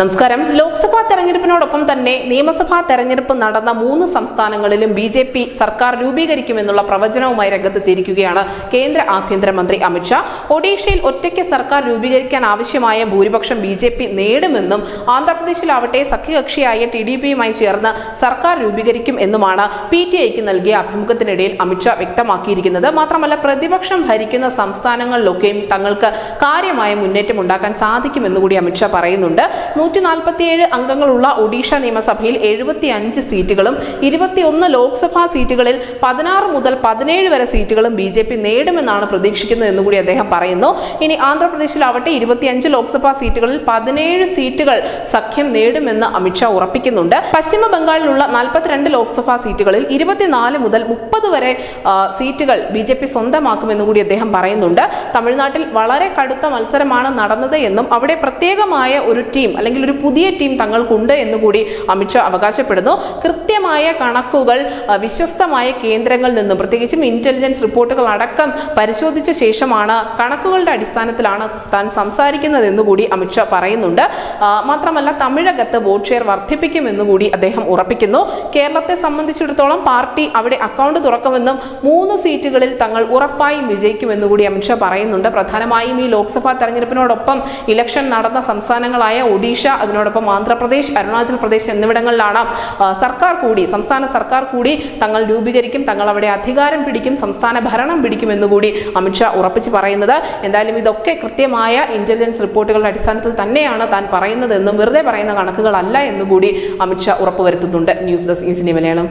നമസ്കാരം. ലോക്സഭാ തെരഞ്ഞെടുപ്പിനോടൊപ്പം തന്നെ നിയമസഭാ തെരഞ്ഞെടുപ്പ് നടന്ന മൂന്ന് സംസ്ഥാനങ്ങളിലും ബി ജെ പി സർക്കാർ രൂപീകരിക്കുമെന്നുള്ള പ്രവചനവുമായി രംഗത്തെത്തിയിരിക്കുകയാണ് കേന്ദ്ര ആഭ്യന്തരമന്ത്രി അമിത്ഷാ ഒഡീഷയിൽ ഒറ്റയ്ക്ക് സർക്കാർ രൂപീകരിക്കാൻ ആവശ്യമായ ഭൂരിപക്ഷം ബി ജെ പി നേടുമെന്നും ആന്ധ്രാപ്രദേശിലാവട്ടെ സഖ്യകക്ഷിയായ ടി ഡി പിയുമായി ചേർന്ന് സർക്കാർ രൂപീകരിക്കും എന്നുമാണ് പി ടി ഐക്ക് നൽകിയ അഭിമുഖത്തിനിടയിൽ അമിത്ഷാ വ്യക്തമാക്കിയിരിക്കുന്നത്. മാത്രമല്ല പ്രതിപക്ഷം ഭരിക്കുന്ന സംസ്ഥാനങ്ങളിലൊക്കെയും തങ്ങൾക്ക് കാര്യമായ മുന്നേറ്റം ഉണ്ടാക്കാൻ സാധിക്കുമെന്നുകൂടി അമിത്ഷാ പറയുന്നുണ്ട്. നൂറ്റി നാൽപ്പത്തിയേഴ് അംഗങ്ങളുള്ള ഒഡീഷ നിയമസഭയിൽ എഴുപത്തി അഞ്ച് സീറ്റുകളും ഇരുപത്തിയൊന്ന് ലോക്സഭാ സീറ്റുകളിൽ പതിനാറ് മുതൽ പതിനേഴ് വരെ സീറ്റുകളും ബി ജെ പി നേടുമെന്നാണ് പ്രതീക്ഷിക്കുന്നത് എന്നുകൂടി അദ്ദേഹം പറയുന്നു. ഇനി ആന്ധ്രാപ്രദേശിലാവട്ടെ ഇരുപത്തിയഞ്ച് ലോക്സഭാ സീറ്റുകളിൽ പതിനേഴ് സീറ്റുകൾ സഖ്യം നേടുമെന്ന് അമിത്ഷാ ഉറപ്പിക്കുന്നുണ്ട്. പശ്ചിമ ബംഗാളിലുള്ള നാൽപ്പത്തിരണ്ട് ലോക്സഭാ സീറ്റുകളിൽ ഇരുപത്തിനാല് മുതൽ മുപ്പത് വരെ സീറ്റുകൾ ബി ജെ പി സ്വന്തമാക്കുമെന്നും കൂടി അദ്ദേഹം പറയുന്നുണ്ട്. തമിഴ്നാട്ടിൽ വളരെ കടുത്ത മത്സരമാണ് നടന്നത് എന്നും അവിടെ പ്രത്യേകമായ ഒരു ടീം അല്ലെങ്കിൽ ഒരു പുതിയ ടീം തങ്ങൾക്കുണ്ട് എന്ന് കൂടി അമിത്ഷാ അവകാശപ്പെടുന്നു. കൃത്യമായ കണക്കുകൾ വിശ്വസ്തമായ കേന്ദ്രങ്ങളിൽ നിന്നും പ്രത്യേകിച്ചും ഇന്റലിജൻസ് റിപ്പോർട്ടുകൾ അടക്കം പരിശോധിച്ച ശേഷമാണ് കണക്കുകളുടെ അടിസ്ഥാനത്തിലാണ് താൻ സംസാരിക്കുന്നത് എന്നുകൂടി അമിത്ഷാ പറയുന്നുണ്ട്. മാത്രമല്ല തമിഴകത്ത് വോട്ട് ഷെയർ വർദ്ധിപ്പിക്കുമെന്ന് കൂടി അദ്ദേഹം ഉറപ്പിക്കുന്നു. കേരളത്തെ സംബന്ധിച്ചിടത്തോളം പാർട്ടി അവിടെ അക്കൗണ്ട് തുറക്കുമെന്നും മൂന്ന് സീറ്റുകളിൽ തങ്ങൾ ഉറപ്പായും വിജയിക്കുമെന്ന് കൂടി അമിത്ഷാ പറയുന്നുണ്ട്. പ്രധാനമായും ഈ ലോക്സഭാ തെരഞ്ഞെടുപ്പിനോടൊപ്പം ഇലക്ഷൻ നടന്ന സംസ്ഥാനങ്ങളായ ഒഡീഷ അതിനോടൊപ്പം ആന്ധ്രാപ്രദേശ് അരുണാചൽ പ്രദേശ് എന്നിവിടങ്ങളിലാണ് സർക്കാർ കൂടി സംസ്ഥാന സർക്കാർ കൂടി തങ്ങൾ രൂപീകരിക്കും തങ്ങൾ അവിടെ അധികാരം പിടിക്കും സംസ്ഥാന ഭരണം പിടിക്കും എന്നുകൂടി അമിത്ഷാ ഉറപ്പിച്ച് പറയുന്നത്. എന്തായാലും ഇതൊക്കെ കൃത്യമായ ഇന്റലിജൻസ് റിപ്പോർട്ടുകളുടെ അടിസ്ഥാനത്തിൽ തന്നെയാണ് താൻ പറയുന്നതെന്നും വെറുതെ പറയുന്ന കണക്കുകളല്ല എന്നുകൂടി അമിത്ഷാ ഉറപ്പുവരുത്തുന്നുണ്ട്. ന്യൂസ് ഡെസ്ക് ഇൻസിനി മലയാളം.